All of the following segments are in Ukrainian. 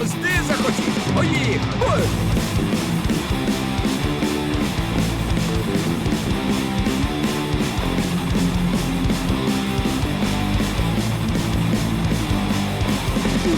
мзди захотів. Поїхали!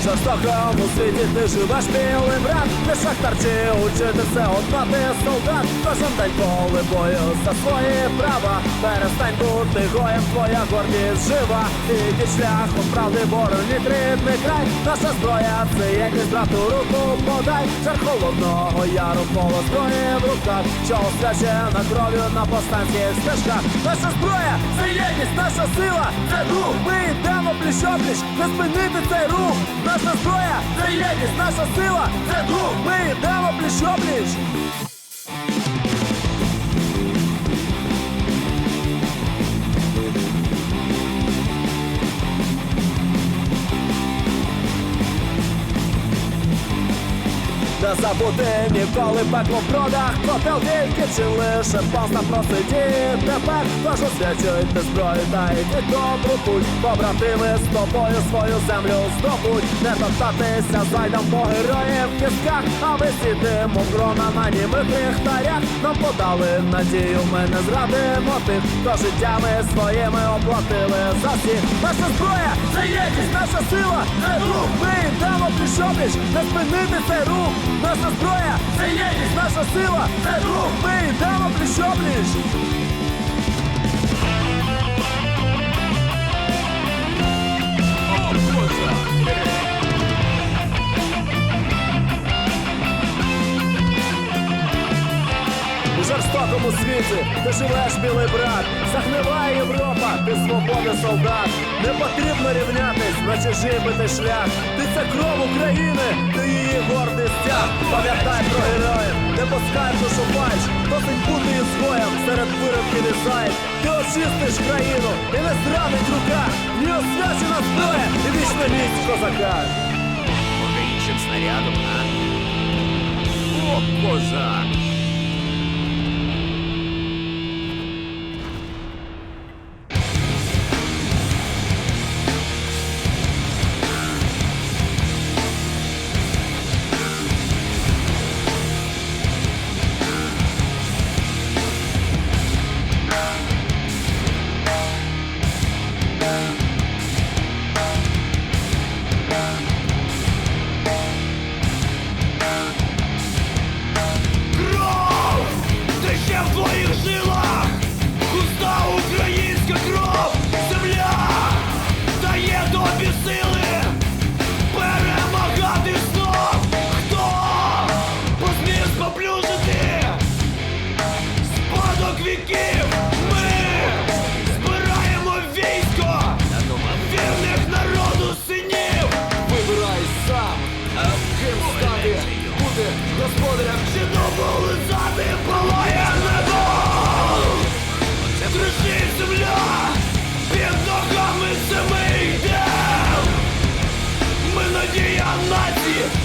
Жорстокому світі ти живеш білий брат, ти шахтар чи учити все одно ти солдат, кожен день поле бою за свої права. Перестань бути гоєм, твоя гордість жива. Ідіть шляхом правди, бороніть рідний край. Наша зброя це єдність, брату руку подай. Жар холодного яру поло зброї в руках, що освячена кров'ю на повстанських стежках. Наша зброя це єдність, наша сила, це дух. Ми йдемо пліч-опліч, не спинити цей рух. Наша зброя це єдність, наша сила, це дух. Ми йдемо пліч-опліч. Не забути ніколи пекло в бродах тільки чи лише помста просиді Тепер тож освячуйте зброю та йдіть добру путь Побратими з тобою свою землю здобуть. Не топтатися зайдем по героїв в кістках А ви сідимо грона на німих ліхтарях. Нам подали надію, ми не зрадимо тих Хто життями своїми оплатили за всіх. Наша зброя це єдність, наша сила, це рух Ми пліч-опліч, не спинити цей рух. Наша зброя це єдність, наша сила, це рух. Ми йдемо пліч-опліч жорстокому світі ти живеш, білий брат, загниває Європа, ти свободи солдат. Не потрібно рівнятись на чужий битий шлях. Ти це кров України, ти її гордий стяг. Пам'ятай про героїв, не пускай душу пач, досить бути ізгоєм серед виробків і зайд. Ти очистиш країну і не зранить рука. Ні освячена зброя і вічна міць козака. Іншим снарядом, а? О, козак!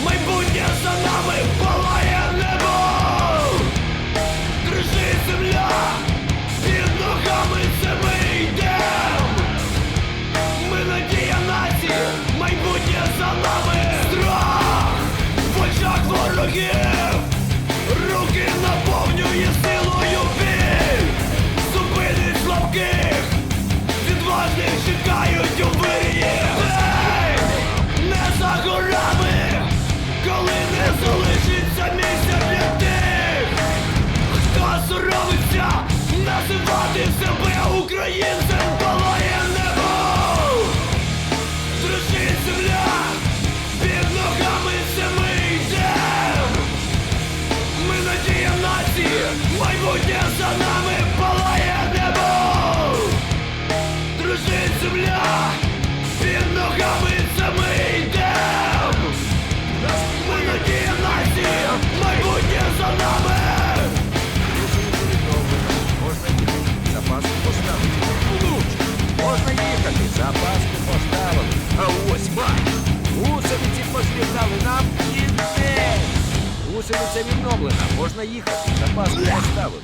My за нами палає небо Дрожить земля, під ногами це ми йдем Ми надія нації, майбутнє за нами Можна їхати, запаску поставити. Луч! Можна їхати, запаску поставили. А ось бач! Гусениці поз'єднали нам кінець! Гусениця відновлена, можна їхати, запаску поставили.